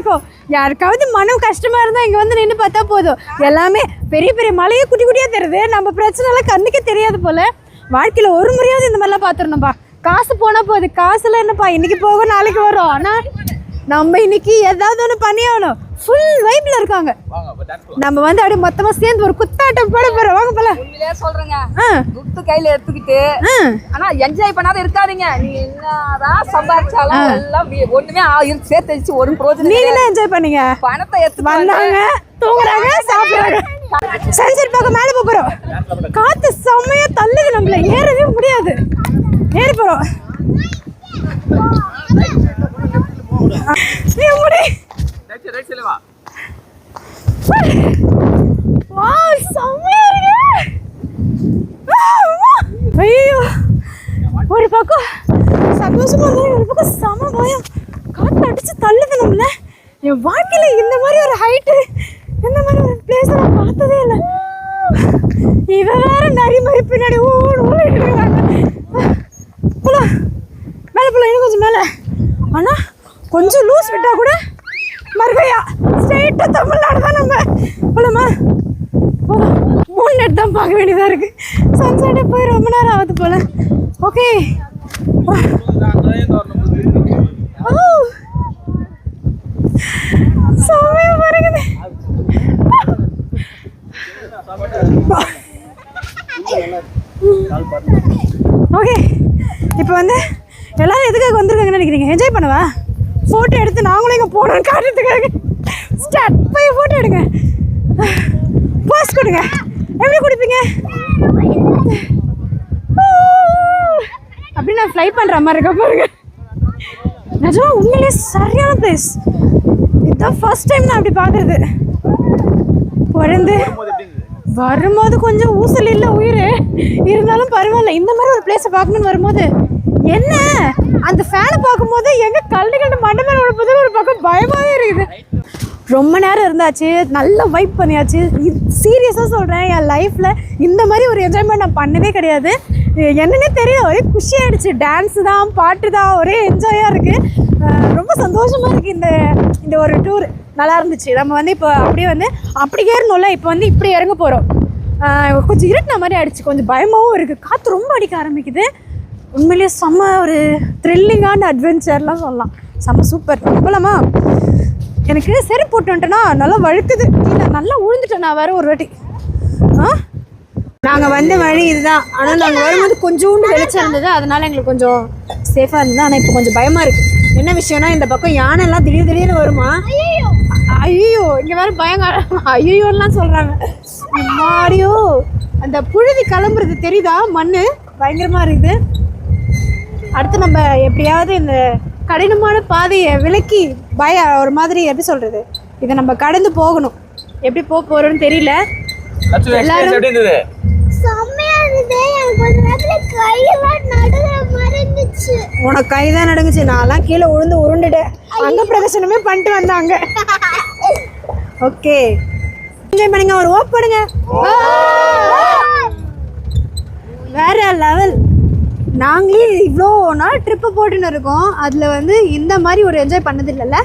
இருக்கும். யாருக்காவது மனம் கஷ்டமாக இருந்தால் இங்கே வந்து நின்று பார்த்தா போதும். எல்லாமே பெரிய பெரிய மலையே குட்டி குட்டியாக தெரியுது. நம்ம பிரச்சனைலாம் கண்ணுக்கே தெரியாது போல். வாழ்க்கையில் ஒரு முறையாவது இந்த மாதிரிலாம் பார்த்துருணும்ப்பா காசு போனால் போகுது காசுல என்னப்பா இன்றைக்கி போகும் நாளைக்கு வரும் ஆனால் நம்ம இன்னைக்கு ஏதாவது ஒன்று பண்ணியாகணும். ஃபுல் வைப்ல இருக்காங்க. நம்ம வந்து அப்படியே மொத்தமா சேர்ந்து ஒரு குத்தாட்டம் போட போறோம். வாங்க போல உண்மையிலே சொல்றேங்க. துட்டு கையில எடுத்துக்கிட்டு ஆனா என்ஜாய் பண்ணாத இருக்காதீங்க. நீ என்னதான் சம்பாதிச்சாலும் எல்லாம் ஒண்ணுமே சேர்த்து வச்சு ஒரு பிரோஜனம் நீங்க. என்ன என்ஜாய் பண்ணீங்க. பணத்தை எடுத்து வந்தாங்க தூங்குறாங்க சாப்பிடுறாங்க. சன்செட் பார்க்க மேலே போக போறோம். காத்து செம்மையா தள்ளுது நம்மள. ஏறவே முடியாது. ஏறி போறோம் எப்படி வா செம்மையா இருக்கு ஐயோ ஒரு பக்கம் சந்தோஷமா இருந்தாலும் ஒரு பக்கம் செம பயம். காற்று அடிச்சு தள்ளுது நம்மள என் வாழ்க்கையில இந்த மாதிரி ஒரு ஹைட்டு இந்த மாதிரி ஒரு பிளேஸ் நான் பார்த்ததே இல்லை. இவ வேற நிறைய மாதிரி பின்னாடி ஓடு ஓடிட்டு போலாம். மேலே போலாம் இன்னும் கொஞ்சம் மேலே. ஆனால் கொஞ்சம் லூஸ் விட்டால் கூட மறுபடியா ஸ்ட்ரெயிட்டாக தமிழ்நாடு தான் நம்ம. போலாமா? சன்செட் தான் பார்க்க வேண்டியதாக இருக்குது சன்செட்டை போய் ரொம்ப நேரம் ஆகுது போல. Okay oh. செம்மையா பறக்குது. ஓகே இப்போ வந்து எல்லாரும் எதுக்காக வந்திருக்காங்கன்னு நினைக்கிறீங்க? என்ஜாய் பண்ணவா? ஃபோட்டோ எடுத்து நாங்களும் இங்கே போனோம்னு காட்டுறதுக்காக. ஸ்டார்ட் போய் ஃபோட்டோ எடுங்க. போஸ்ட் கொடுங்க. எப்படி கொடுப்பீங்க? அப்படி நான் ஃப்ளை பண்ணுற மாதிரி இருக்க பாருங்க. நிஜமா உண்மையிலேயே சரியான பிளேஸ் இதுதான் ஃபர்ஸ்ட் டைம் நான் அப்படி பார்க்குறது பிறந்து வரும்போது கொஞ்சம் ஊசல் இல்லை உயிர். இருந்தாலும் பரவாயில்ல. இந்த மாதிரி ஒரு பிளேஸை பார்க்கணும்னு வரும்போது என்ன? அந்த ஃபேனை பார்க்கும்போது எங்கே கல்லு கண்டு மண்டை மேலே விழுப்பது ஒரு பக்கம் பயமாகவே இருக்குது. ரொம்ப நேரம் இருந்தாச்சு. நல்லா வைப் பண்ணியாச்சு. சீரியஸாக சொல்கிறேன் என் லைஃப்பில் இந்த மாதிரி ஒரு என்ஜாய்மெண்ட் நான் பண்ணவே கிடையாது. என்னன்னே தெரியல ஒரே குஷி ஆயிடுச்சு. டான்ஸு தான் பாட்டு தான் ஒரே என்ஜாயாக இருக்குது ரொம்ப சந்தோஷமாக இருக்குது இந்த இந்த ஒரு டூர் நல்லா இருந்துச்சு. நம்ம வந்து இப்போ அப்படியே வந்து அப்படி ஏறணும்ல இப்போ வந்து இப்படி இறங்க போகிறோம் கொஞ்சம் இருட்டின மாதிரி ஆயிடுச்சு. கொஞ்சம் பயமாகவும் இருக்குது காற்று ரொம்ப அடிக்க ஆரம்பிக்குது. உண்மையிலேயே செம்ம ஒரு த்ரில்லிங்கான அட்வென்ச்சர்லாம் சொல்லலாம். செம்ம சூப்பர் போலாமா எனக்கு சரி போட்டு வந்துட்டேன்னா நல்லா வழுக்குது. கீழே நல்லா விழுந்துட்டேன் நான் வேற ஒரு வாட்டி. ஆ? நாங்கள் வந்த வழி இதுதான். ஆனால் நாங்கள் வரும்போது கொஞ்சோண்டு வெளிச்சம் இருந்தது. அதனால எங்களுக்கு கொஞ்சம் சேஃபாக இருந்தது. ஆனால் இப்போ கொஞ்சம் பயமாக இருக்குது என்ன விஷயம்னா இந்த பக்கம் யானைலாம் திடீர் திடீர்னு வருமா? ஐயோ இங்கே வேற பயங்க ஐயோலாம் சொல்கிறாங்க மாடியோ அந்த புழுதி கிளம்புறது தெரியுதா? மண் பயங்கரமாக இருக்குது. அடுத்து நம்ம எப்படியாவது இந்த கடினமான பாதையை விலக்கி பய ஒரு மாதிரி எப்படி சொல்கிறது இதை நம்ம கடந்து போகணும். எப்படி போக போகிறோன்னு தெரியல. எல்லாரும் உனக்கு கை தான் நடங்குச்சு. நான்லாம் கீழே உழுந்து உருண்டுட்டேன். அங்க பிரதர்சனமே பண்ணிட்டு வந்தாங்க. ஓகே என்ஜாய் பண்ணுங்க. ஒரு ஓப் பண்ணுங்க வேற லெவல் நாங்களே இவ்வளோ நாள் ட்ரிப்பு போட்டுன்னு இருக்கோம். அதில் வந்து இந்த மாதிரி ஒரு என்ஜாய் பண்ணது இல்லைல்ல?